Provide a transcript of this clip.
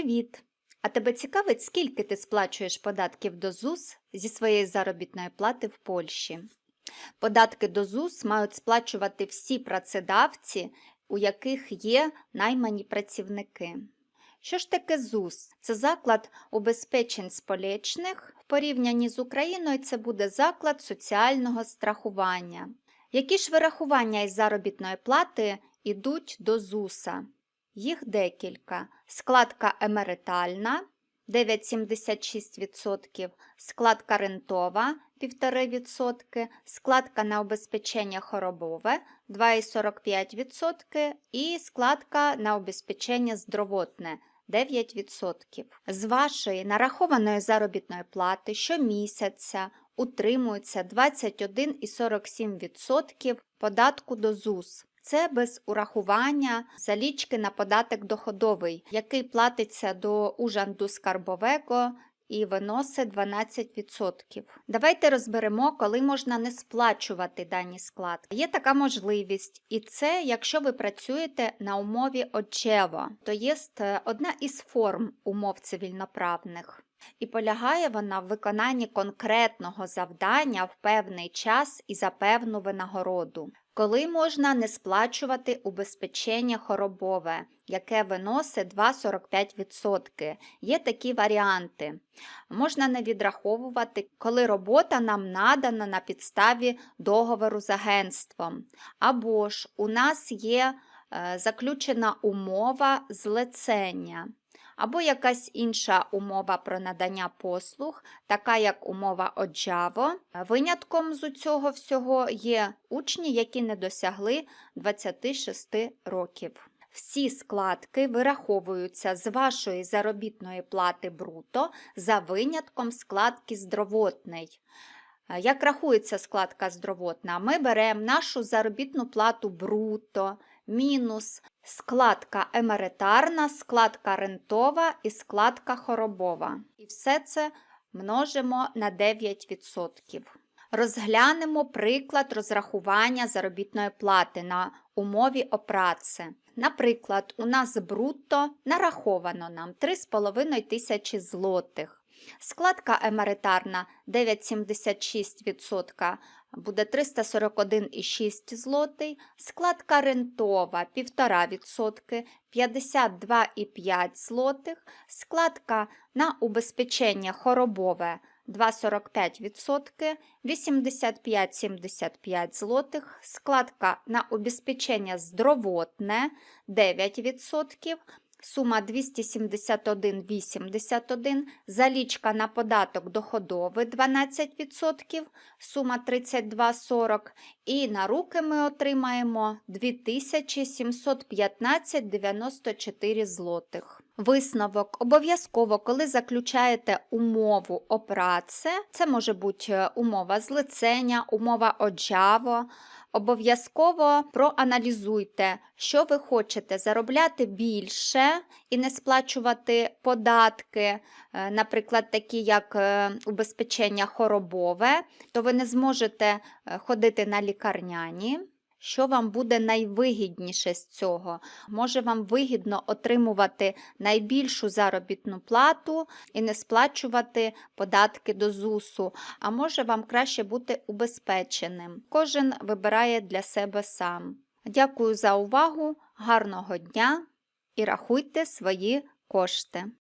Привіт! А тебе цікавить, скільки ти сплачуєш податків до ЗУС зі своєї заробітної плати в Польщі? Податки до ЗУС мають сплачувати всі працедавці, у яких є наймані працівники. Що ж таке ЗУС? Це заклад убезпечень сполечних. В порівнянні з Україною це буде заклад соціального страхування. Які ж вирахування із заробітної плати йдуть до ЗУСа? Їх декілька. Складка емеритальна 9,76%, складка рентова 1,5%, складка на обезпечення хоробове 2,45% і складка на обезпечення здоровотне 9%. З вашої нарахованої заробітної плати щомісяця утримується 21,47% податку до ЗУС. Це без урахування залічки на податок доходовий, який платиться до ужанду скарбового і виносить 12%. Давайте розберемо, коли можна не сплачувати дані складки. Є така можливість, і це якщо ви працюєте на умові очево, то є одна із форм умов цивільноправних. І полягає вона в виконанні конкретного завдання в певний час і за певну винагороду. Коли можна не сплачувати убезпечення хоробове, яке виносить 2,45%. Є такі варіанти. Можна не відраховувати, коли робота нам надана на підставі договору з агентством. Або ж у нас є е, заключена умова злицення або якась інша умова про надання послуг, така як умова оджаво. Винятком з цього всього є учні, які не досягли 26 років. Всі складки вираховуються з вашої заробітної плати бруто за винятком складки здоровотний. Як рахується складка здоровотна? Ми беремо нашу заробітну плату бруто, мінус складка емеритарна, складка рентова і складка хоробова. І все це множимо на 9%. Розглянемо приклад розрахування заробітної плати на умові опраці. Наприклад, у нас брутто нараховано нам 3,5 тисячі злотих. Складка емеритарна 9,76% буде 341,6 злотий, складка рентова 1,5%, 52,5 злотих, складка на убезпечення хоробове 2,45%, 85,75 злотих, складка на убезпечення здоровотне 9%, сума 271,81, залічка на податок доходовий 12%, сума 32,40 і на руки ми отримаємо 2715,94 злотих. Висновок. Обов'язково, коли заключаєте умову о праці, це може бути умова злицення, умова оджаво, Обов'язково проаналізуйте, що ви хочете заробляти більше і не сплачувати податки, е, наприклад, такі як е, убезпечення хоробове, то ви не зможете е, ходити на лікарняні. Що вам буде найвигідніше з цього? Може вам вигідно отримувати найбільшу заробітну плату і не сплачувати податки до ЗУСу, а може вам краще бути убезпеченим. Кожен вибирає для себе сам. Дякую за увагу, гарного дня і рахуйте свої кошти.